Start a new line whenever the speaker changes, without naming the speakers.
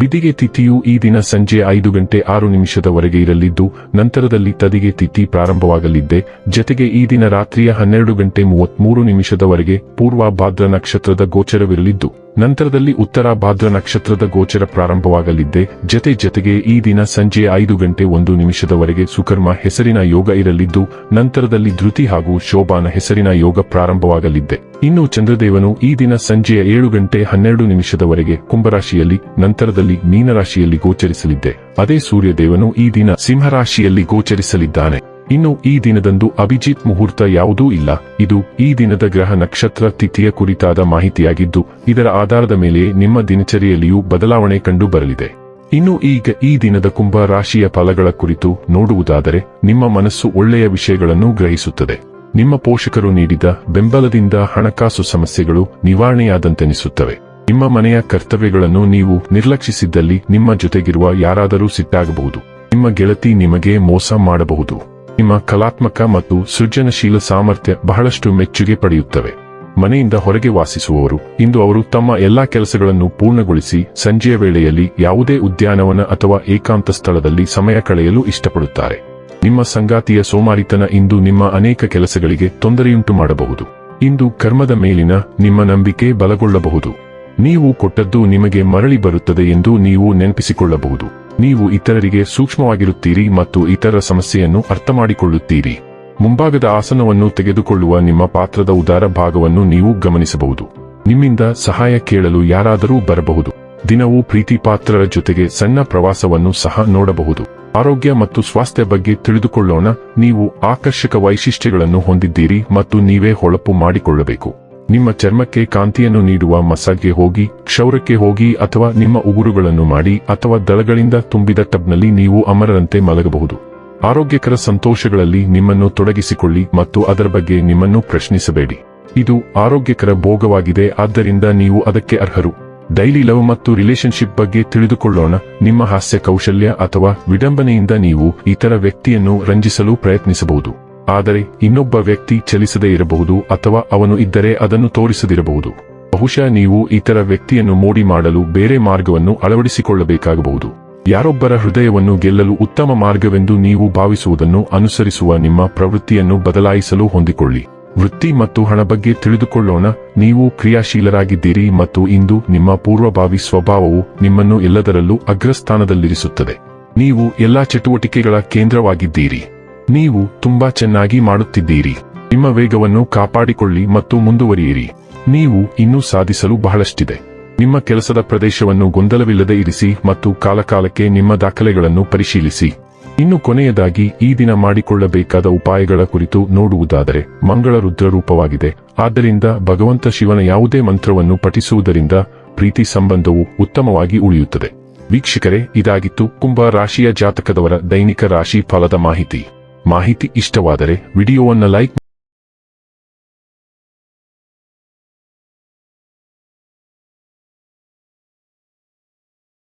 ಬಿದಿಗೆ ತಿಥಿಯು ಈ ದಿನ ಸಂಜೆ ಐದು ಗಂಟೆ ಆರು ನಿಮಿಷದವರೆಗೆ ಇರಲಿದ್ದು, ನಂತರದಲ್ಲಿ ತದಿಗೆ ತಿಥಿ ಪ್ರಾರಂಭವಾಗಲಿದ್ದೆ. ಜತೆಗೆ ಈ ದಿನ ರಾತ್ರಿಯ ಹನ್ನೆರಡು ಗಂಟೆ ಮೂವತ್ಮೂರು ನಿಮಿಷದವರೆಗೆ ಪೂರ್ವ ಭಾದ್ರ ನಕ್ಷತ್ರದ ಗೋಚರವಿರಲಿದ್ದು ನಂತರದಲ್ಲಿ ಉತ್ತರ ಭಾದ್ರ ನಕ್ಷತ್ರದ ಗೋಚರ ಪ್ರಾರಂಭವಾಗಲಿದ್ದೆ. ಜತೆ ಜತೆಗೆ ಈ ದಿನ ಸಂಜೆ ಐದು ಗಂಟೆ ಒಂದು ನಿಮಿಷದವರೆಗೆ ಸುಕರ್ಮ ಹೆಸರಿನ ಯೋಗ ಇರಲಿದ್ದು, ನಂತರದಲ್ಲಿ ಧೃತಿ ಹಾಗೂ ಶೋಭಾನ ಹೆಸರಿನ ಯೋಗ ಪ್ರಾರಂಭವಾಗಲಿದ್ದೆ. ಇನ್ನು ಚಂದ್ರದೇವನು ಈ ದಿನ ಸಂಜೆಯ ಏಳು ಗಂಟೆ ಹನ್ನೆರಡು ನಿಮಿಷದವರೆಗೆ ಕುಂಭರಾಶಿಯಲ್ಲಿ, ನಂತರದಲ್ಲಿ ಮೀನರಾಶಿಯಲ್ಲಿ ಗೋಚರಿಸಲಿದ್ದೆ. ಅದೇ ಸೂರ್ಯದೇವನು ಈ ದಿನ ಸಿಂಹರಾಶಿಯಲ್ಲಿ ಗೋಚರಿಸಲಿದ್ದಾನೆ. ಇನ್ನು ಈ ದಿನದಂದು ಅಭಿಜಿತ್ ಮುಹೂರ್ತ ಯಾವುದೂ ಇಲ್ಲ. ಇದು ಈ ದಿನದ ಗ್ರಹ ನಕ್ಷತ್ರ ತಿಥಿಯ ಕುರಿತಾದ ಮಾಹಿತಿಯಾಗಿದ್ದು, ಇದರ ಆಧಾರದ ಮೇಲೆ ನಿಮ್ಮ ದಿನಚರಿಯಲ್ಲಿಯೂ ಬದಲಾವಣೆ ಕಂಡು ಬರಲಿದೆ. ಇನ್ನು ಈಗ ಈ ದಿನದ ಕುಂಭ ರಾಶಿಯ ಫಲಗಳ ಕುರಿತು ನೋಡುವುದಾದರೆ, ನಿಮ್ಮ ಮನಸ್ಸು ಒಳ್ಳೆಯ ವಿಷಯಗಳನ್ನು ಗ್ರಹಿಸುತ್ತದೆ. ನಿಮ್ಮ ಪೋಷಕರು ನೀಡಿದ ಬೆಂಬಲದಿಂದ ಹಣಕಾಸು ಸಮಸ್ಯೆಗಳು ನಿವಾರಣೆಯಾದಂತೆನಿಸುತ್ತವೆ. ನಿಮ್ಮ ಮನೆಯ ಕರ್ತವ್ಯಗಳನ್ನು ನೀವು ನಿರ್ಲಕ್ಷಿಸಿದ್ದಲ್ಲಿ ನಿಮ್ಮ ಜೊತೆಗಿರುವ ಯಾರಾದರೂ ಸಿಟ್ಟಾಗಬಹುದು. ನಿಮ್ಮ ಗೆಳತಿ ನಿಮಗೆ ಮೋಸ ಮಾಡಬಹುದು. ನಿಮ್ಮ ಕಲಾತ್ಮಕ ಮತ್ತು ಸೃಜನಶೀಲ ಸಾಮರ್ಥ್ಯ ಬಹಳಷ್ಟು ಮೆಚ್ಚುಗೆ ಪಡೆಯುತ್ತವೆ. ಮನೆಯಿಂದ ಹೊರಗೆ ವಾಸಿಸುವವರು, ಇಂದು ಅವರು ತಮ್ಮ ಎಲ್ಲಾ ಕೆಲಸಗಳನ್ನು ಪೂರ್ಣಗೊಳಿಸಿ, ಸಂಜೆಯ ವೇಳೆಯಲ್ಲಿ ಯಾವುದೇ ಉದ್ಯಾನವನ ಅಥವಾ ಏಕಾಂತ ಸ್ಥಳದಲ್ಲಿ ಸಮಯ ಕಳೆಯಲು ಇಷ್ಟಪಡುತ್ತಾರೆ. ನಿಮ್ಮ ಸಂಗಾತಿಯ ಸೋಮಾರಿತನ ಇಂದು ನಿಮ್ಮ ಅನೇಕ ಕೆಲಸಗಳಿಗೆ ತೊಂದರೆಯುಂಟು ಮಾಡಬಹುದು. ಇಂದು ಕರ್ಮದ ಮೇಲಿನ ನಿಮ್ಮ ನಂಬಿಕೆ ಬಲಗೊಳ್ಳಬಹುದು. ನೀವು ಕೊಟ್ಟದ್ದು ನಿಮಗೆ ಮರಳಿ ಬರುತ್ತದೆ ಎಂದು ನೀವು ನೆನಪಿಸಿಕೊಳ್ಳಬಹುದು. ನೀವು ಇತರರಿಗೆ ಸೂಕ್ಷ್ಮವಾಗಿರುತ್ತೀರಿ ಮತ್ತು ಇತರ ಸಮಸ್ಯೆಯನ್ನು ಅರ್ಥಮಾಡಿಕೊಳ್ಳುತ್ತೀರಿ. ಮುಂಭಾಗದ ಆಸನವನ್ನು ತೆಗೆದುಕೊಳ್ಳುವ ನಿಮ್ಮ ಪಾತ್ರದ ಉದಾರ ಭಾಗವನ್ನು ನೀವು ಗಮನಿಸಬಹುದು. ನಿಮ್ಮಿಂದ ಸಹಾಯ ಕೇಳಲು ಯಾರಾದರೂ ಬರಬಹುದು. ದಿನವೂ ಪ್ರೀತಿ ಪಾತ್ರರ ಜೊತೆಗೆ ಸಣ್ಣ ಪ್ರವಾಸವನ್ನು ಸಹ ನೋಡಬಹುದು. ಆರೋಗ್ಯ ಮತ್ತು ಸ್ವಾಸ್ಥ್ಯ ಬಗ್ಗೆ ತಿಳಿದುಕೊಳ್ಳೋಣ. ನೀವು ಆಕರ್ಷಕ ವೈಶಿಷ್ಟ್ಯಗಳನ್ನು ಹೊಂದಿದ್ದೀರಿ ಮತ್ತು ನೀವೇ ಹೊಳಪು ಮಾಡಿಕೊಳ್ಳಬೇಕು. ನಿಮ್ಮ ಚರ್ಮಕ್ಕೆ ಕಾಂತಿಯನ್ನು ನೀಡುವ ಮಸಾಜ್ಗೆ ಹೋಗಿ, ಕ್ಷೌರಕ್ಕೆ ಹೋಗಿ ಅಥವಾ ನಿಮ್ಮ ಉಗುರುಗಳನ್ನು ಮಾಡಿ ಅಥವಾ ದಳಗಳಿಂದ ತುಂಬಿದ ಟಬ್ನಲ್ಲಿ ನೀವು ಅಮರರಂತೆ ಮಲಗಬಹುದು. ಆರೋಗ್ಯಕರ ಸಂತೋಷಗಳಲ್ಲಿ ನಿಮ್ಮನ್ನು ತೊಡಗಿಸಿಕೊಳ್ಳಿ ಮತ್ತು ಅದರ ಬಗ್ಗೆ ನಿಮ್ಮನ್ನು ಪ್ರಶ್ನಿಸಬೇಡಿ. ಇದು ಆರೋಗ್ಯಕರ ಭೋಗವಾಗಿದೆ, ಆದ್ದರಿಂದ ನೀವು ಅದಕ್ಕೆ ಅರ್ಹರು. ಡೈಲಿ ಲವ್ ಮತ್ತು ರಿಲೇಶನ್ಶಿಪ್ ಬಗ್ಗೆ ತಿಳಿದುಕೊಳ್ಳೋಣ. ನಿಮ್ಮ ಹಾಸ್ಯ ಕೌಶಲ್ಯ ಅಥವಾ ವಿಡಂಬನೆಯಿಂದ ನೀವು ಇತರ ವ್ಯಕ್ತಿಯನ್ನು ರಂಜಿಸಲು ಪ್ರಯತ್ನಿಸಬಹುದು. ಆದರೆ ಇನ್ನೊಬ್ಬ ವ್ಯಕ್ತಿ ಚಲಿಸದೇ ಇರಬಹುದು ಅಥವಾ ಅವನು ಇದ್ದರೆ ಅದನ್ನು ತೋರಿಸದಿರಬಹುದು. ಬಹುಶಃ ನೀವು ಇತರ ವ್ಯಕ್ತಿಯನ್ನು ಮೋಡಿ ಮಾಡಲು ಬೇರೆ ಮಾರ್ಗವನ್ನು ಅಳವಡಿಸಿಕೊಳ್ಳಬೇಕಾಗಬಹುದು. ಯಾರೊಬ್ಬರ ಹೃದಯವನ್ನು ಗೆಲ್ಲಲು ಉತ್ತಮ ಮಾರ್ಗವೆಂದು ನೀವು ಭಾವಿಸುವುದನ್ನು ಅನುಸರಿಸುವ ನಿಮ್ಮ ಪ್ರವೃತ್ತಿಯನ್ನು ಬದಲಾಯಿಸಲು ಹೊಂದಿಕೊಳ್ಳಿ. ವೃತ್ತಿ ಮತ್ತು ಹಣ ಬಗ್ಗೆ ತಿಳಿದುಕೊಳ್ಳೋಣ. ನೀವು ಕ್ರಿಯಾಶೀಲರಾಗಿದ್ದೀರಿ ಮತ್ತು ಇಂದು ನಿಮ್ಮ ಪೂರ್ವಭಾವಿ ಸ್ವಭಾವವು ನಿಮ್ಮನ್ನು ಎಲ್ಲದರಲ್ಲೂ ಅಗ್ರಸ್ಥಾನದಲ್ಲಿರಿಸುತ್ತದೆ. ನೀವು ಎಲ್ಲಾ ಚಟುವಟಿಕೆಗಳ ಕೇಂದ್ರವಾಗಿದ್ದೀರಿ. ನೀವು ತುಂಬಾ ಚೆನ್ನಾಗಿ ಮಾಡುತ್ತಿದ್ದೀರಿ. ನಿಮ್ಮ ವೇಗವನ್ನು ಕಾಪಾಡಿಕೊಳ್ಳಿ ಮತ್ತು ಮುಂದುವರಿಯಿರಿ. ನೀವು ಇನ್ನೂ ಸಾಧಿಸಲು ಬಹಳಷ್ಟಿದೆ. ನಿಮ್ಮ ಕೆಲಸದ ಪ್ರದೇಶವನ್ನು ಗೊಂದಲವಿಲ್ಲದೆ ಇರಿಸಿ ಮತ್ತು ಕಾಲಕಾಲಕ್ಕೆ ನಿಮ್ಮ ದಾಖಲೆಗಳನ್ನು ಪರಿಶೀಲಿಸಿ. ಇನ್ನು ಕೊನೆಯದಾಗಿ ಈ ದಿನ ಮಾಡಿಕೊಳ್ಳಬೇಕಾದ ಉಪಾಯಗಳ ಕುರಿತು ನೋಡುವುದಾದರೆ ಮಂಗಳ ರುದ್ರ ರೂಪವಾಗಿದೆ. ಆದ್ದರಿಂದ ಭಗವಂತ ಶಿವನ ಯಾವುದೇ ಮಂತ್ರವನ್ನು ಪಠಿಸುವುದರಿಂದ ಪ್ರೀತಿ ಸಂಬಂಧವು ಉತ್ತಮವಾಗಿ ಉಳಿಯುತ್ತದೆ. ವೀಕ್ಷಕರೇ, ಇದಾಗಿತ್ತು ಕುಂಭ ರಾಶಿಯ ಜಾತಕದವರ ದೈನಿಕ ರಾಶಿ ಫಲದ ಮಾಹಿತಿ. ಮಾಹಿತಿ ಇಷ್ಟವಾದರೆ ವಿಡಿಯೋವನ್ನು ಲೈಕ್